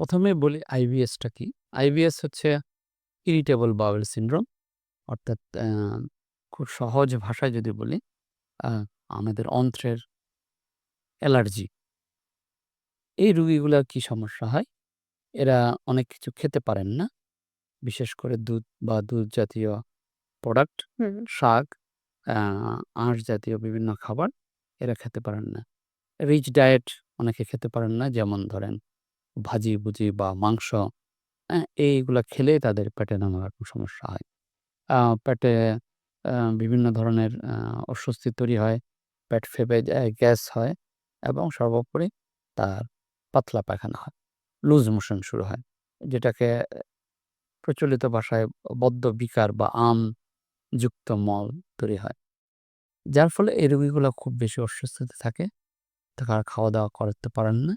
প্রথমে বলি আইবিএসটা কি? আইবিএস হচ্ছে ইরিটেবল বাওয়েল সিনড্রোম। অর্থাৎ খুব সহজ ভাষায় যদি বলি, আমাদের অন্ত্রের অ্যালার্জি। এই রুগীগুলোর কি সমস্যা হয়? এরা অনেক কিছু খেতে পারেন না। বিশেষ করে দুধ বা দুধ জাতীয় প্রোডাক্ট, শাক, আঁশ জাতীয় বিভিন্ন খাবার এরা খেতে পারেন না। রিচ ডায়েট অনেকে খেতে পারেন না। যেমন ধরেন ভাজি-ভুজি বা মাংস, হ্যাঁ? এইগুলা খেলেই তাদের পেটে নানা রকম সমস্যা হয়। আ পেটে বিভিন্ন ধরনের অস্বস্তি তৈরি হয়, পেট ফেঁপে যায়, গ্যাস হয় এবং সর্বোপরি তার পাতলা পায়খানা হয়। লুজ মোশন শুরু হয়। যেটাকে প্রচলিত ভাষায় বদ্ধ বিকার বা আমযুক্ত মল তৈরি হয়। যার ফলে এই রোগীগুলা খুব বেশি অস্বস্তিতে থাকে। তারা খাওয়া-দাওয়া করতে পারেন না।